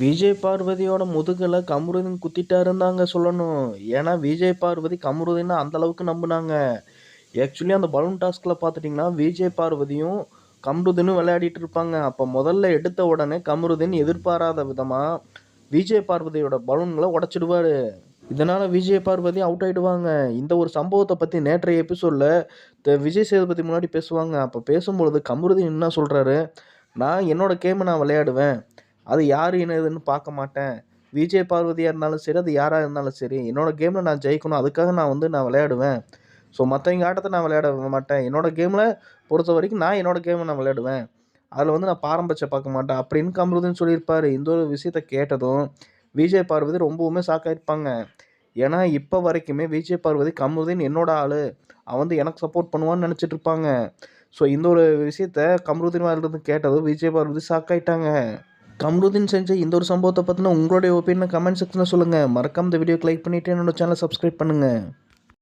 விஜய் பார்வதியோட முதுகில் கமருதீன் குத்திட்டாருன்னு தாங்க சொல்லணும். ஏன்னா விஜய் பார்வதி கமருதீனை அந்தளவுக்கு நம்பினாங்க. ஆக்சுவலி அந்த பலூன் டாஸ்கில் பார்த்துட்டிங்கன்னா விஜய் பார்வதியும் கமருதீனும் விளையாடிட்டு இருப்பாங்க. அப்போ முதல்ல எடுத்த உடனே கமருதீன் எதிர்பாராத விதமாக விஜய் பார்வதியோட பலூன்களை உடச்சிடுவார். இதனால் விஜய் பார்வதி அவுட் ஆகிடுவாங்க இந்த ஒரு சம்பவத்தை பற்றி நேற்றைய எபிசோடில் விஜய் சேதுபதி முன்னாடி பேசுவாங்க. அப்போ பேசும்பொழுது கமருதீன் என்ன சொல்கிறாரு நான் என்னோட கேமை நான் விளையாடுவேன். அது யார் என்னதுன்னு பார்க்க மாட்டேன். விஜய் பார்வதியாக இருந்தாலும் சரி அது யாராக இருந்தாலும் சரி என்னோடய கேமில் நான் ஜெயிக்கணும். அதுக்காக நான் வந்து நான் விளையாடுவேன். ஸோ மற்றவங்க ஆட்டத்தை நான் விளையாட மாட்டேன். என்னோடய கேமில் பொறுத்த வரைக்கும் நான் என்னோடய கேமை நான் விளையாடுவேன். அதில் வந்து நான் பாரம்பரியம் பார்க்க மாட்டேன். அப்படின்னு கமருதீன் சொல்லியிருப்பார். இந்த ஒரு விஷயத்த கேட்டதும் விஜய் பார்வதி ரொம்பவுமே சாக்காயிருப்பாங்க ஏன்னா இப்போ வரைக்குமே விஜய் பார்வதி கமருதீன் என்னோட ஆள். அவன் வந்து எனக்கு சப்போர்ட் பண்ணுவான்னு நினச்சிட்டு இருப்பாங்க. ஸோ இந்த ஒரு விஷயத்த கமருதீன் வாயிலிருந்து கேட்டதும் விஜய் பார்வதி சாக்காயிட்டாங்க கம்ருதீன் செஞ்ச இந்த ஒரு சம்பவத்தை பற்றின உங்களுடைய ஒப்பீனியனை கமெண்ட் செக்ஷனில் சொல்லுங்கள் மறக்காம இந்த வீடியோக்கு லைக் பண்ணிவிட்டு என்னோட சேனலை சப்ஸ்கிரைப் பண்ணுங்கள்